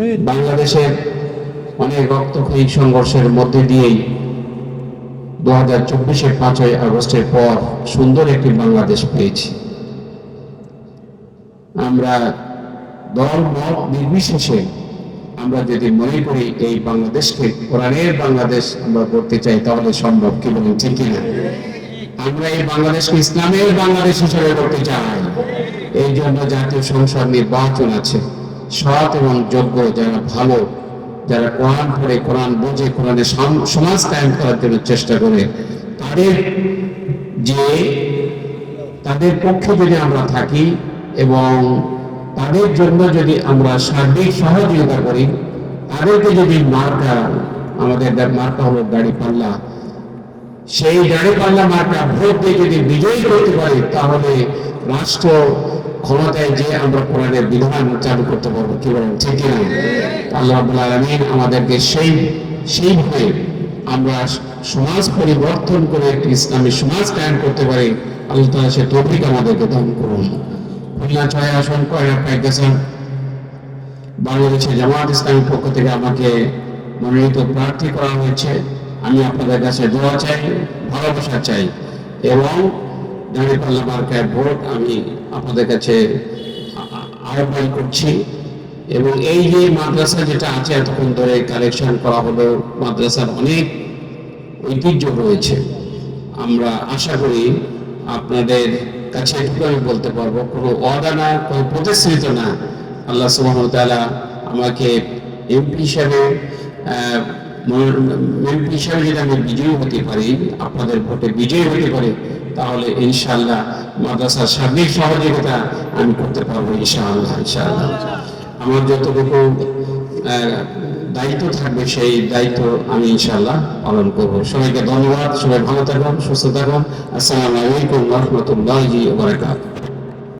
বাংলাদেশের অনেক রক্তক্ষয়ী সংঘর্ষের মধ্যে দিয়েই দু হাজার চব্বিশের পাঁচই আগস্টের পর সুন্দর একটি বাংলাদেশ পেয়েছি। আমরা মত নির্বিশেষে আমরা যদি মনে করি এই বাংলাদেশকে, কোরআনের বাংলাদেশ আমরা করতে চাই, তাহলে সম্ভব কি বলেন, ঠিক কিনা? আমরা এই বাংলাদেশকে ইসলামের বাংলাদেশ হিসেবে করতে চাই। এই জন্য জাতীয় সংসদ নির্বাচন আছে। সৎ এবং যোগ্য, যারা ভালো, যারা কোরআন পড়ে, কোরআন বোঝে কোরআনের সমাজ কায়েম করার জন্য চেষ্টা করে, তাদের যে, তাদের পক্ষে যদি আমরা থাকি এবং তাদের জন্য যদি আমরা সার্বিক সহযোগিতা করি, তাদেরকে যদি মার্কা, আমাদের মার্কা হলো দাড়ি পাল্লা, সেই দাড়ি পাল্লা মার্কা ভোট দিয়ে যদি বিজয়ী করতে পারি, তাহলে রাষ্ট্র ক্ষমতায় যে আমরা কোরআনের বিধান চালু করতে পারব, কি বলেন, ঠিক আল্লাহ আলামিন আমাদেরকে সেই সেইভাবে আমরা সমাজ পরিবর্তন করে একটি ইসলামী সমাজ কায়েম করতে পারি। আল্লাহ তাআলা সে তৌফিক আমাদেরকে দান করুন। খুলনা ছয় আসন কয়রা পাইতেছেন বাংলাদেশের জামাত ইসলামের পক্ষ থেকে আমাকে মনোনীত প্রার্থী করা হয়েছে। আমি আপনাদের কাছে দোয়া চাই, ভালোবাসা চাই এবং দাঁড়িপাল্লা মার্কায় ভোট আমি আপনাদের কাছে আহ্বান করছি। এবং এই যে মাদ্রাসা যেটা আছে, এতক্ষণ ধরে কালেকশন করা হলো মাদ্রাসার অনেক ঐতিহ্য রয়েছে। আমরা আশা করি আপনাদের কাছে এটুকু আমি বলতে পারব, কোনো অদা না, কোনো প্রতিশ্রুত না। আল্লাহ ওয়া আমাকে এমপি হিসাবে এমপি হিসাবে যদি আমি বিজয়ী হতে পারি, আপনাদের ভোটে বিজয়ী হতে পারি, তাহলে ইনশাআল্লাহ মাদ্রাসার সার্বিক সহযোগিতা আমি করতে পারব ইনশাআল্লাহ ইনশাআল্লাহ। আমার যতটুকু দায়িত্ব থাকবে, সেই দায়িত্ব আমি ইনশাআল্লাহ পালন করব। সবাইকে ধন্যবাদ, সবাই ভালো থাকুন, সুস্থ থাকুন। আসসালামু আলাইকুম রহমতুল্লাহি বারাকাতুহু।